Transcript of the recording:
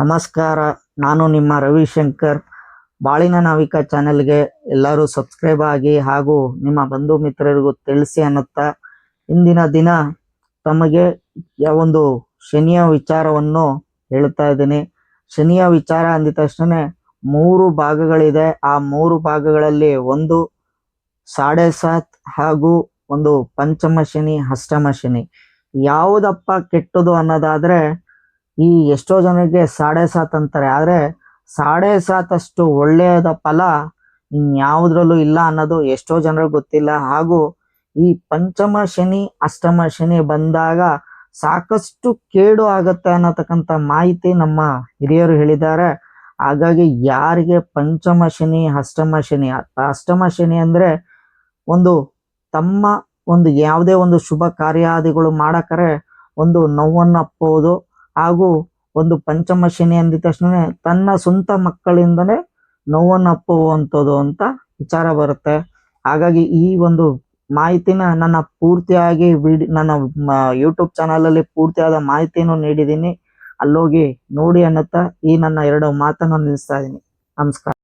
ನಮಸ್ಕಾರ. ನಾನು ನಿಮ್ಮ ರವಿಶಂಕರ್. ಬಾಳಿನ ನಾವಿಕ ಚಾನೆಲ್ಗೆ ಎಲ್ಲರೂ ಸಬ್ಸ್ಕ್ರೈಬ್ ಆಗಿ ಹಾಗೂ ನಿಮ್ಮ ಬಂಧು ಮಿತ್ರರಿಗೂ ತಿಳಿಸಿ ಅನ್ನುತ್ತಾ ಇಂದಿನ ದಿನ ತಮಗೆ ಒಂದು ಶನಿಯ ವಿಚಾರವನ್ನು ಹೇಳುತ್ತಾ ಇದ್ದೀನಿ. ಶನಿಯ ವಿಚಾರ ಅಂದ ತಕ್ಷಣ ಮೂರು ಭಾಗಗಳಿದೆ. ಆ ಮೂರು ಭಾಗಗಳಲ್ಲಿ ಒಂದು ಸಾಡೆ ಸಾತ್ ಹಾಗೂ ಒಂದು ಪಂಚಮ ಶನಿ, ಅಷ್ಟಮ ಶನಿ. ಯಾವುದಪ್ಪ ಕೆಟ್ಟದು ಅನ್ನೋದಾದ್ರೆ ಈ ಎಷ್ಟೋ ಜನರಿಗೆ ಸಾಡೆ ಸಾತ್ ಅಂತಾರೆ. ಆದರೆ ಸಾಡೆ ಸಾತ್ ಅಷ್ಟು ಒಳ್ಳೆಯದ ಫಲ ಇನ್ಯಾವುದ್ರಲ್ಲೂ ಇಲ್ಲ ಅನ್ನೋದು ಎಷ್ಟೋ ಜನರಿಗೆ ಗೊತ್ತಿಲ್ಲ. ಹಾಗೂ ಈ ಪಂಚಮ ಶನಿ, ಅಷ್ಟಮ ಶನಿ ಬಂದಾಗ ಸಾಕಷ್ಟು ಕೇಡು ಆಗುತ್ತೆ ಅನ್ನತಕ್ಕಂಥ ಮಾಹಿತಿ ನಮ್ಮ ಹಿರಿಯರು ಹೇಳಿದ್ದಾರೆ. ಹಾಗಾಗಿ ಯಾರಿಗೆ ಪಂಚಮ ಶನಿ, ಅಷ್ಟಮ ಶನಿ ಅಷ್ಟಮ ಶನಿ ಅಂದ್ರೆ ಒಂದು ತಮ್ಮ ಒಂದು ಯಾವುದೇ ಒಂದು ಶುಭ ಕಾರ್ಯಾದಿಗಳು ಮಾಡಕರೆ ಒಂದು ನೋವನ್ನು ಹಾಗೂ ಒಂದು ಪಂಚಮ ಶನಿ ಅಂದಿದ ತಕ್ಷಣ ತನ್ನ ಸ್ವಂತ ಮಕ್ಕಳಿಂದನೇ ನೋವನ್ನು ಅಪ್ಪುವಂಥದ್ದು ಅಂತ ವಿಚಾರ ಬರುತ್ತೆ. ಹಾಗಾಗಿ ಈ ಒಂದು ಮಾಹಿತಿನ ನನ್ನ ಪೂರ್ತಿಯಾಗಿ ವಿಡಿ, ನನ್ನ ಯೂಟ್ಯೂಬ್ ಚಾನಲಲ್ಲಿ ಪೂರ್ತಿಯಾದ ಮಾಹಿತಿಯನ್ನು ನೀಡಿದ್ದೀನಿ. ಅಲ್ಲೋಗಿ ನೋಡಿ ಅನ್ನುತ್ತಾ ಈ ನನ್ನ ಎರಡು ಮಾತನ್ನು ನಿಲ್ಲಿಸ್ತಾ ಇದ್ದೀನಿ. ನಮಸ್ಕಾರ.